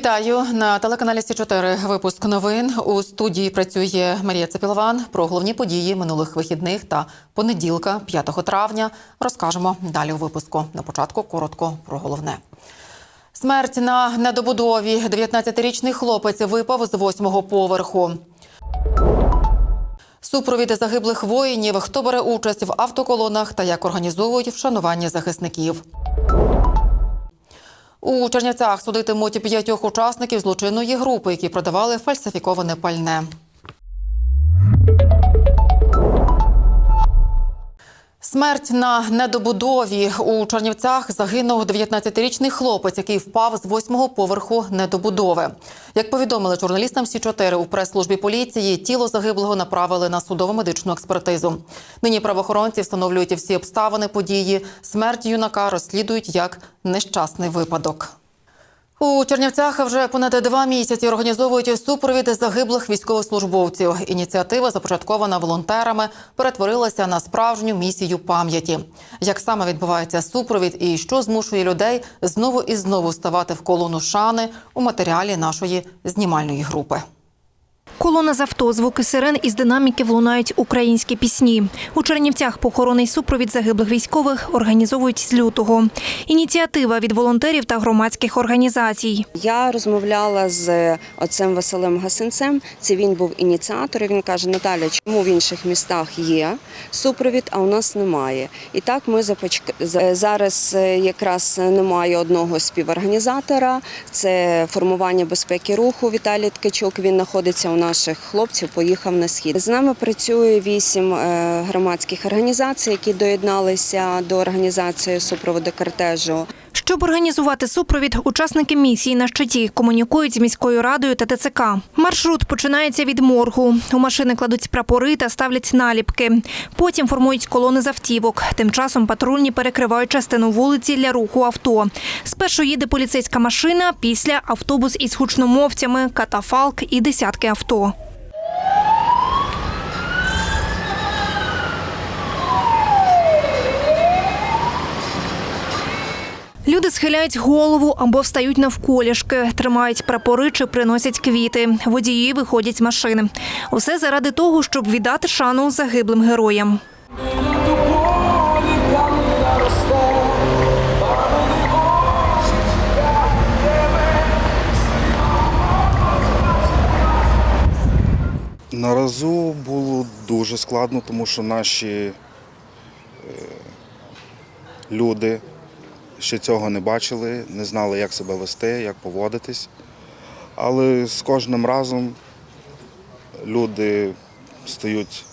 Вітаю на телеканалі Сі 4 Випуск новин у студії працює Марія Цепілован. Про головні події минулих вихідних та понеділка, 5 травня, розкажемо далі у випуску. На початку коротко про головне. Смерть на недобудові. 19-річний хлопець випав з восьмого поверху. Супровід загиблих воїнів. Хто бере участь в автоколонах та як організовують вшанування захисників. У Чернівцях судитимуть п'ятьох учасників злочинної групи, які продавали фальсифіковане пальне. Смерть на недобудові у Чернівцях загинув 19-річний хлопець, який впав з восьмого поверху недобудови. Як повідомили журналістам Сі 4 у прес-службі поліції, тіло загиблого направили на судово-медичну експертизу. Нині правоохоронці встановлюють всі обставини події. Смерть юнака розслідують як нещасний випадок. У Чернівцях вже понад два місяці організовують супровід загиблих військовослужбовців. Ініціатива, започаткована волонтерами, перетворилася на справжню місію пам'яті. Як саме відбувається супровід і що змушує людей знову і знову ставати в колону шани у матеріалі нашої знімальної групи. Колона з авто, звуки сирен із динаміків лунають українські пісні. У Чернівцях похоронний супровід загиблих військових організовують з лютого. Ініціатива від волонтерів та громадських організацій. Я розмовляла з отцем Василем Гасинцем. Це він був ініціатор. Він каже: Наталя, чому в інших містах є супровід, а у нас немає. І так ми започк... зараз е, якраз немає одного співорганізатора. Це формування безпеки руху. Віталій Ткачук. Він знаходиться у наших хлопців. Поїхав на схід. З нами працює вісім е, громадських організацій, які доєдналися до організації супроводу кортежу. Щоб організувати супровід, учасники місії на щиті комунікують з міською радою та ТЦК. Маршрут починається від моргу. У машини кладуть прапори та ставлять наліпки. Потім формують колони з автівок. Тим часом патрульні перекривають частину вулиці для руху авто. Спершу їде поліцейська машина, після автобус із гучномовцями, катафалк і десятки авто. Люди схиляють голову або встають навколішки, тримають прапори чи приносять квіти. Водії виходять з машини. Усе заради того, щоб віддати шану загиблим героям. На разу було дуже складно, тому що наші е, люди ще цього не бачили, не знали, як себе вести, як поводитись. Але з кожним разом люди стають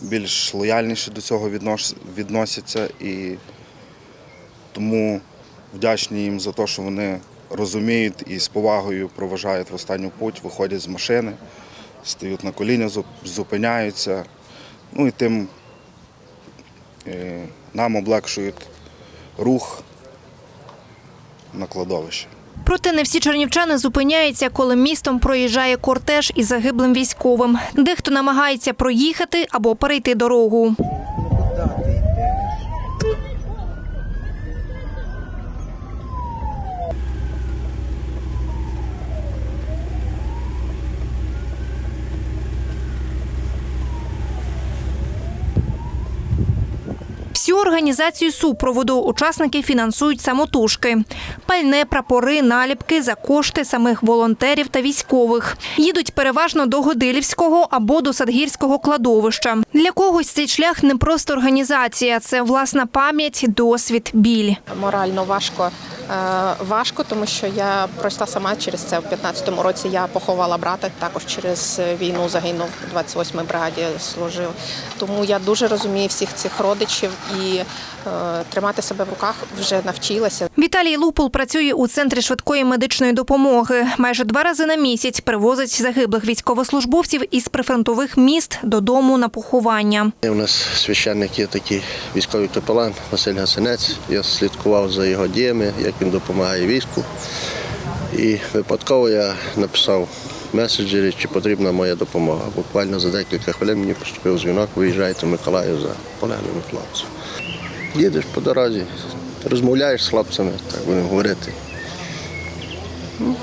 більш лояльніші до цього відносяться і тому вдячні їм за те, що вони розуміють і з повагою проважають в останню путь, виходять з машини, стають на коліна, зупиняються. Ну і тим е, нам облегшують рух на кладовище. Проте не всі чернівчани зупиняються, коли містом проїжджає кортеж із загиблим військовим. Дехто намагається проїхати або перейти дорогу. Організацію супроводу учасники фінансують самотужки. Пальне, прапори, наліпки за кошти самих волонтерів та військових. Їдуть переважно до Годилівського або до Садгірського кладовища. Для когось цей шлях не просто організація, це власна пам'ять, досвід, біль. морально важко. Е, Важко, тому що я пройшла сама через це. В 15-му році я поховала брата, також через війну загинув у 28-й бригаді служив. Тому я дуже розумію всіх цих родичів і е, тримати себе в руках вже навчилася. Віталій Лупул працює у центрі швидкої медичної допомоги. Майже два рази на місяць привозить загиблих військовослужбовців із прифронтових міст додому на поховання. У нас священник є такий військовий капелан Василь Гасинець. Я слідкував за його діями, як він допомагає війську. І випадково я написав в меседжері, чи потрібна моя допомога. Буквально за декілька хвилин мені поступив дзвінок, виїжджайте в Миколаїв за полеглими хлопцями. Їдеш по дорозі, розмовляєш з хлопцями, так будемо говорити. Ну,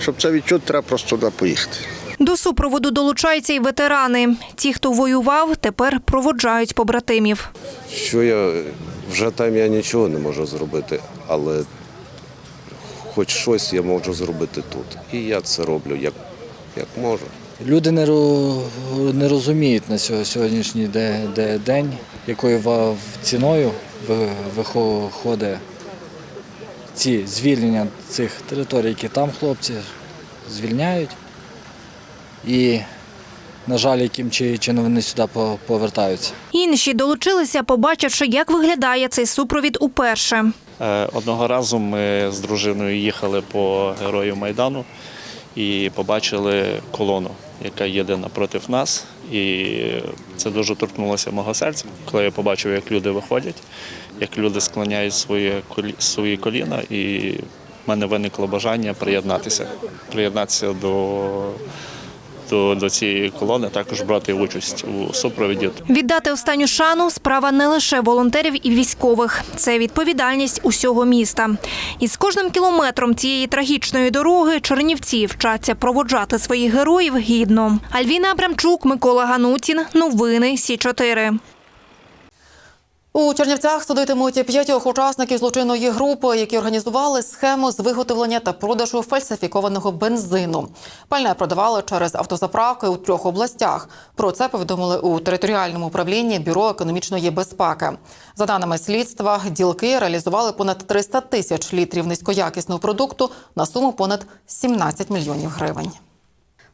Щоб це відчути, треба просто туди поїхати. До супроводу долучаються й ветерани. Ті, хто воював, тепер проводжають побратимів. Що я вже там я нічого не можу зробити, але хоч щось я можу зробити тут. І я це роблю як, як можу. Люди не, не розуміють на сьо- сьогоднішній де, де день, якою ціною ви- виходить ці звільнення цих територій, які там хлопці звільняють. І, на жаль, яким чи- чином вони сюди по- повертаються. Інші долучилися, побачивши, як виглядає цей супровід уперше. Е, Одного разу ми з дружиною їхали по герою Майдану і побачили колону, яка їде напроти нас. І це дуже торкнулося мого серця, коли я побачив, як люди виходять, як люди склоняють свої, колі- свої коліна, і в мене виникло бажання приєднатися, приєднатися до, до, до цієї колони, також брати участь у супровіді. Віддати останню шану справа не лише волонтерів і військових, це відповідальність усього міста. І з кожним кілометром цієї трагічної дороги чернівці вчаться проводжати своїх героїв гідно. Альвіна Абрамчук, Микола Ганутін. Новини Сі 4 У Чернівцях судитимуть п'ятьох учасників злочинної групи, які організували схему з виготовлення та продажу фальсифікованого бензину. Пальне продавали через автозаправки у трьох областях. Про це повідомили у територіальному управлінні бюро економічної безпеки. За даними слідства, ділки реалізували понад 300 тисяч літрів низькоякісного продукту на суму понад 17 мільйонів гривень.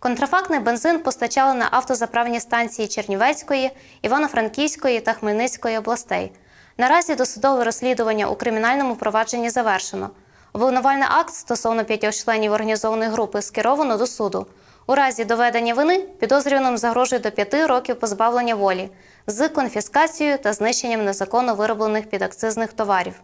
Контрафактний бензин постачали на автозаправні станції Чернівецької, Івано-Франківської та Хмельницької областей. Наразі досудове розслідування у кримінальному провадженні завершено. Обвинувальний акт стосовно п'ятьох членів організованої групи скеровано до суду. У разі доведення вини підозрюваним загрожує до п'яти років позбавлення волі з конфіскацією та знищенням незаконно вироблених підакцизних товарів.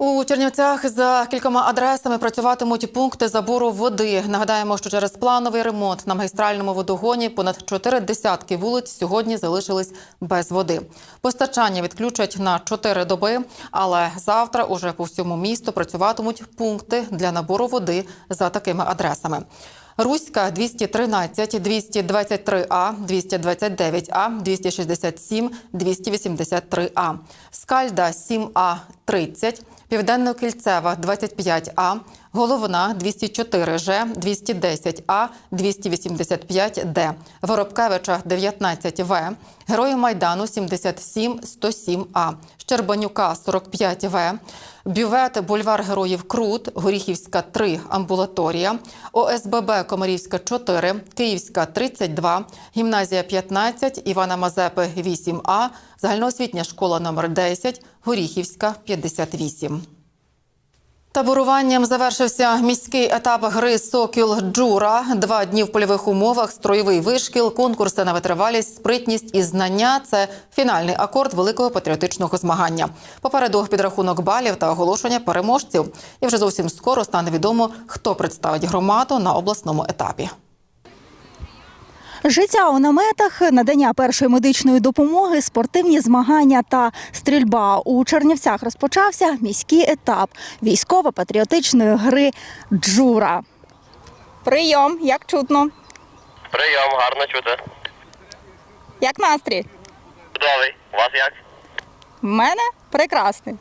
У Чернівцях за кількома адресами працюватимуть пункти забору води. Нагадаємо, що через плановий ремонт на магістральному водогоні понад чотири десятки вулиць сьогодні залишились без води. Постачання відключать на чотири доби, але завтра уже по всьому місту працюватимуть пункти для набору води за такими адресами. Руська 213, 223А, 229А, 267, 283А. Скальда 7А 30, Південно-Кільцева 25А, Головна 204Ж, 210А, 285Д, Воробкевича 19В, Герою Майдану 77 107А, Щербанюка 45В, Бювет, бульвар Героїв Крут, Горіхівська 3, амбулаторія, ОСББ Комарівська 4, Київська 32, Гімназія 15, Івана Мазепи 8А, Загальноосвітня школа номер 10, Горіхівська 58. Таборуванням завершився міський етап гри Сокіл Джура. Два дні в польових умовах, строєвий вишкіл, конкурси на витривалість, спритність і знання це фінальний акорд великого патріотичного змагання. Попереду підрахунок балів та оголошення переможців. І вже зовсім скоро стане відомо, хто представить громаду на обласному етапі. Життя у наметах, надання першої медичної допомоги, спортивні змагання та стрільба у Чернівцях розпочався міський етап військово-патріотичної гри Джура. Прийом, як чутно, Прийом, гарно чути. як настрій? Чудовий. У вас як? В мене прекрасний.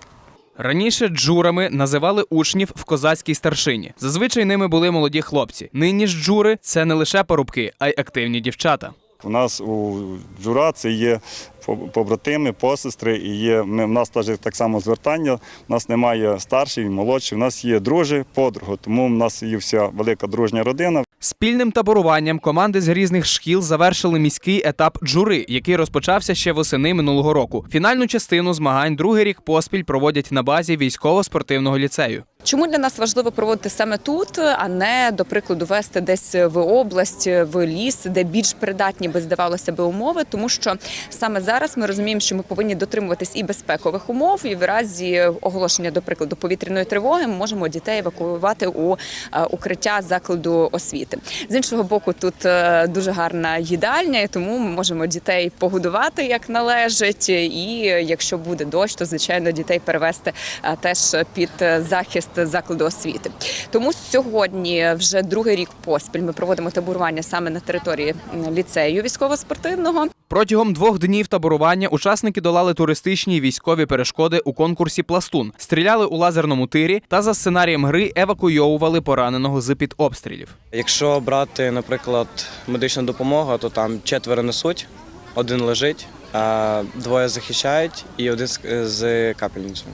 Раніше джурами називали учнів в козацькій старшині. Зазвичай ними були молоді хлопці. Нині ж джури це не лише парубки, а й активні дівчата. У нас у джура це є по- побратими, посестри, і є ми, в нас теж так само звертання. У нас немає старших, молодших, у нас є дружі, подруги. Тому в нас є вся велика дружня родина. Спільним таборуванням команди з різних шкіл завершили міський етап джури, який розпочався ще восени минулого року. Фінальну частину змагань другий рік поспіль проводять на базі військово-спортивного ліцею. Чому для нас важливо проводити саме тут, а не до прикладу вести десь в область, в ліс, де більш придатні би здавалося би умови, тому що саме зараз ми розуміємо, що ми повинні дотримуватись і безпекових умов, і в разі оголошення, до прикладу, повітряної тривоги ми можемо дітей евакуювати у е, укриття закладу освіти. З іншого боку, тут е, дуже гарна їдальня, і тому ми можемо дітей погодувати як належить. І якщо буде дощ, то звичайно дітей перевести е, теж під е, захист заклади освіти. Тому сьогодні, вже другий рік поспіль, ми проводимо таборування саме на території ліцею військово-спортивного. Протягом двох днів таборування учасники долали туристичні і військові перешкоди у конкурсі Пластун, стріляли у лазерному тирі та за сценарієм гри евакуйовували пораненого з під обстрілів. Якщо брати, наприклад, медичну допомогу, то там четверо несуть, один лежить, а двоє захищають і один з- з капельницею.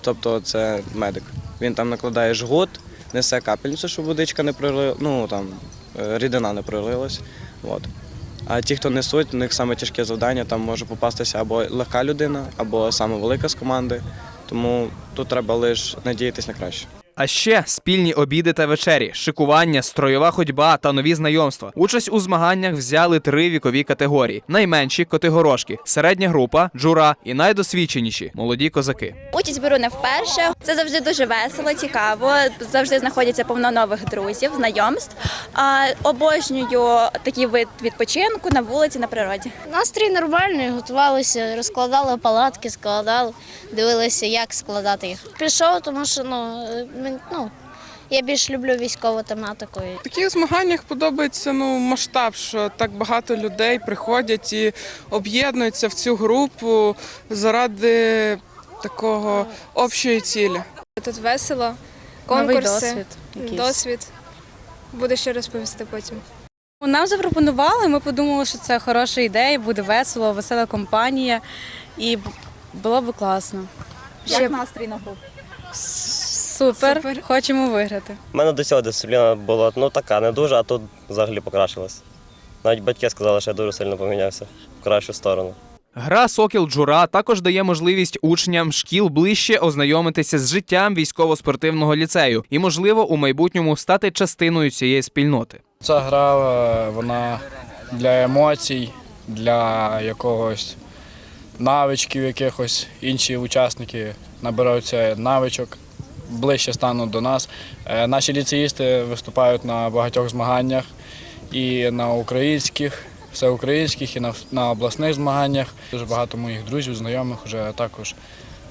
Тобто це медик. Він там накладає жгут, несе капельницю, щоб водичка не пролила, ну там е, рідина не пролилась. От. А ті, хто несуть, у них саме тяжке завдання, там може попастися або легка людина, або саме велика з команди. Тому тут треба лише надіятися на краще. А ще спільні обіди та вечері, шикування, строєва ходьба та нові знайомства. Участь у змаганнях взяли три вікові категорії: найменші котигорошки, середня група, джура і найдосвідченіші молоді козаки. Участь беру не вперше. Це завжди дуже весело, цікаво. Завжди знаходяться повно нових друзів, знайомств. А обожнюю такий вид відпочинку на вулиці, на природі. Настрій нормальний, готувалися, розкладали палатки, складали, дивилися, як складати їх. Пішов, тому що ну, мен- ну, я більш люблю військову тематику. В таких змаганнях подобається ну, масштаб, що так багато людей приходять і об'єднуються в цю групу заради такого общої цілі. Тут весело, Новий конкурси, досвід якийсь. досвід. Буде що розповісти потім. Нам запропонували, ми подумали, що це хороша ідея, буде весело, весела компанія і б- було б класно. Як настрій на групу? Супер, Супер. хочемо виграти. У мене до цього дисципліна була ну така, не дуже, а тут взагалі покращилась. Навіть батьки сказали, що я дуже сильно помінявся в кращу сторону. Гра Сокіл Джура також дає можливість учням шкіл ближче ознайомитися з життям військово-спортивного ліцею і, можливо, у майбутньому стати частиною цієї спільноти. Ця гра е, вона для емоцій, для якогось навичків, якихось інші учасники набираються навичок, ближче стануть до нас. Е, Наші ліцеїсти виступають на багатьох змаганнях і на українських, всеукраїнських, і на, обласних змаганнях. Дуже багато моїх друзів, знайомих вже також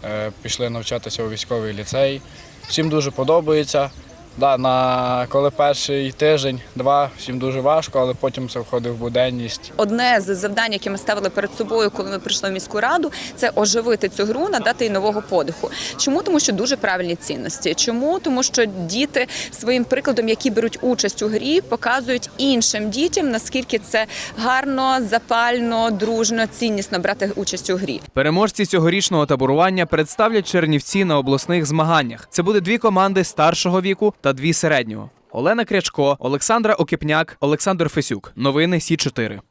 е, пішли навчатися у військовий ліцей. Всім дуже подобається. Да, на коли перший тиждень, два, всім дуже важко, але потім це входить в буденність. Одне з завдань, яке ми ставили перед собою, коли ми прийшли в міську раду, це оживити цю гру, надати їй нового подиху. Чому? Тому що дуже правильні цінності. Чому? Тому що діти своїм прикладом, які беруть участь у грі, показують іншим дітям, наскільки це гарно, запально, дружно, ціннісно брати участь у грі. Переможці цьогорічного таборування представлять Чернівці на обласних змаганнях. Це буде дві команди старшого віку та дві середнього. Олена Крячко, Олександра Окіпняк, Олександр Фесюк. Новини Сі 4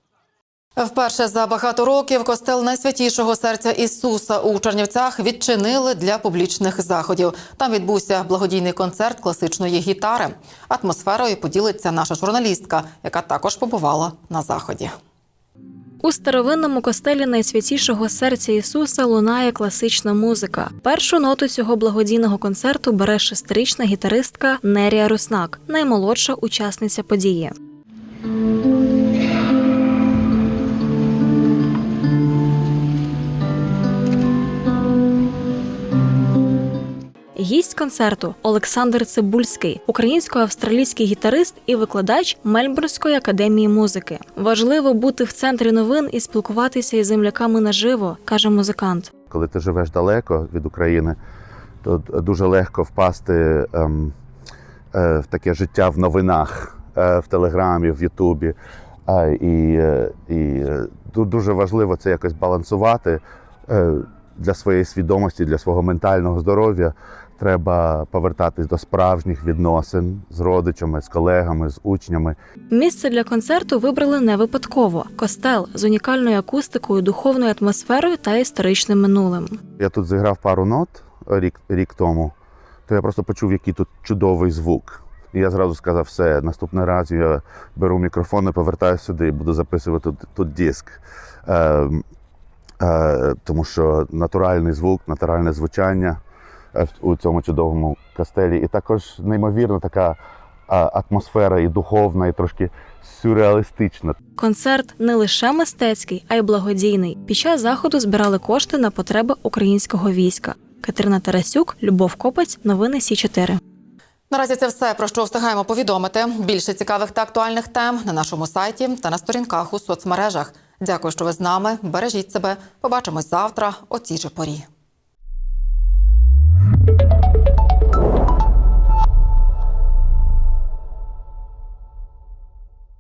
Вперше за багато років костел найсвятішого серця Ісуса у Чернівцях відчинили для публічних заходів. Там відбувся благодійний концерт класичної гітари. Атмосферою поділиться наша журналістка, яка також побувала на заході. У старовинному костелі найсвятішого серця Ісуса лунає класична музика. Першу ноту цього благодійного концерту бере шестирічна гітаристка Нерія Руснак, наймолодша учасниця події. Гість концерту Олександр Цибульський, українсько-австралійський гітарист і викладач Мельбурнської академії музики. Важливо бути в центрі новин і спілкуватися із земляками наживо, каже музикант. Коли ти живеш далеко від України, то дуже легко впасти ем, е, в таке життя в новинах, е, в Телеграмі, в Ютубі. Е, і е, і е, дуже важливо це якось балансувати для своєї свідомості, для свого ментального здоров'я. Треба повертатись до справжніх відносин з родичами, з колегами, з учнями. Місце для концерту вибрали не випадково: костел з унікальною акустикою, духовною атмосферою та історичним минулим. Я тут зіграв пару нот рік, рік тому, то я просто почув, який тут чудовий звук. І я зразу сказав, все, наступний раз я беру мікрофон і повертаюся сюди і буду записувати тут, тут диск. Е, е, тому що натуральний звук, натуральне звучання у цьому чудовому кастелі. І також неймовірно така е, атмосфера і духовна, і трошки сюрреалістична. Концерт не лише мистецький, а й благодійний. Під час заходу збирали кошти на потреби українського війська. Катерина Тарасюк, Любов Копець, новини Сі 4 Наразі це все про що встигаємо повідомити. Більше цікавих та актуальних тем на нашому сайті та на сторінках у соцмережах. Дякую, що ви з нами. Бережіть себе. Побачимось завтра о цій же порі.